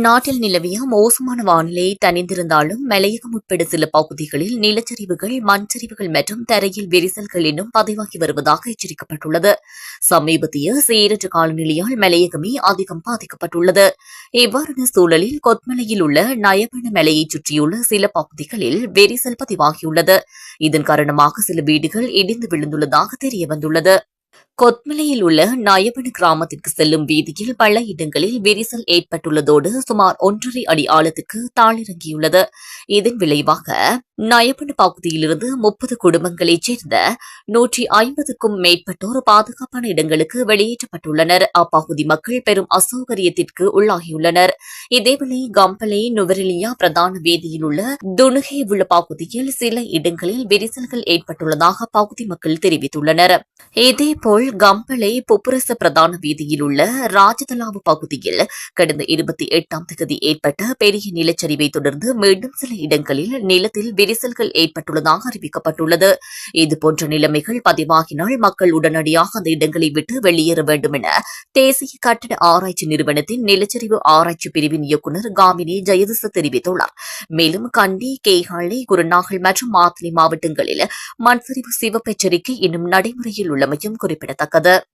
நாட்டில் நிலவிய மோசமான வானிலை தணிந்திருந்தாலும் மலையகம் உட்பட சில பகுதிகளில் நிலச்சரிவுகள் மண்சரிவுகள் மற்றும் தரையில் விரிசல்கள் இன்னும் பதிவாகி வருவதாக எச்சரிக்கப்பட்டுள்ளது. சமீபத்திய சீரற்ற காலநிலையால் மலையகமே அதிகம் பாதிக்கப்பட்டுள்ளது. இவ்வாறான சூழலில் கொத்மலையில் உள்ள நயவன மலையைச் சுற்றியுள்ள சில பகுதிகளில் விரிசல் பதிவாகியுள்ளது. இதன் காரணமாக சில வீடுகள் இடிந்து விழுந்துள்ளதாக தெரியவந்துள்ளது. கொத்மலையில் உள்ள நயவன கிராமத்திற்கு செல்லும் வீதியில் பல இடங்களில் விரிசல் ஏற்பட்டுள்ளதோடு சுமார் ஒன்றரை அடி ஆழத்துக்கு தாளிறங்கியுள்ளது. இதன் விளைவாக நயவன பகுதியிலிருந்து முப்பது குடும்பங்களைச் சேர்ந்த நூற்றி ஐம்பதுக்கும் மேற்பட்டோர் பாதுகாப்பான இடங்களுக்கு வெளியேற்றப்பட்டுள்ளனர். அப்பகுதி மக்கள் பெரும் அசௌகரியத்திற்கு உள்ளாகியுள்ளனர். இதேவேளை கம்பலை நுவரெலியா பிரதான வீதியில் உள்ள துணுகே உள்ள பகுதியில் சில இடங்களில் விரிசல்கள் ஏற்பட்டுள்ளதாக பகுதி மக்கள் தெரிவித்துள்ளனர். இதேபோல் கம்பளை பொப்புரச பிரதான வீதியில் உள்ள ராஜதலாவு பகுதியில் கடந்த இருபத்தி எட்டாம் தேதி ஏற்பட்ட பெரிய நிலச்சரிவை தொடர்ந்து மீண்டும் சில இடங்களில் நிலத்தில் விரிசல்கள் ஏற்பட்டுள்ளதாக அறிவிக்கப்பட்டுள்ளது. இதுபோன்ற நிலைமைகள் பதிவாகினால் மக்கள் உடனடியாக அந்த இடங்களை விட்டு வெளியேற வேண்டும் என தேசிய கட்டட ஆராய்ச்சி நிறுவனத்தின் நிலச்சரிவு ஆராய்ச்சி பிரிவின் இயக்குநர் காமினி ஜெயதிச தெரிவித்துள்ளார். மேலும் கண்டி கேகாளி குருநாகல் மற்றும் மாத்தளை மாவட்டங்களில் மண்சரிவு சிவப்பு எச்சரிக்கை இன்னும் நடைமுறையில் உள்ளமையும் れたかだ。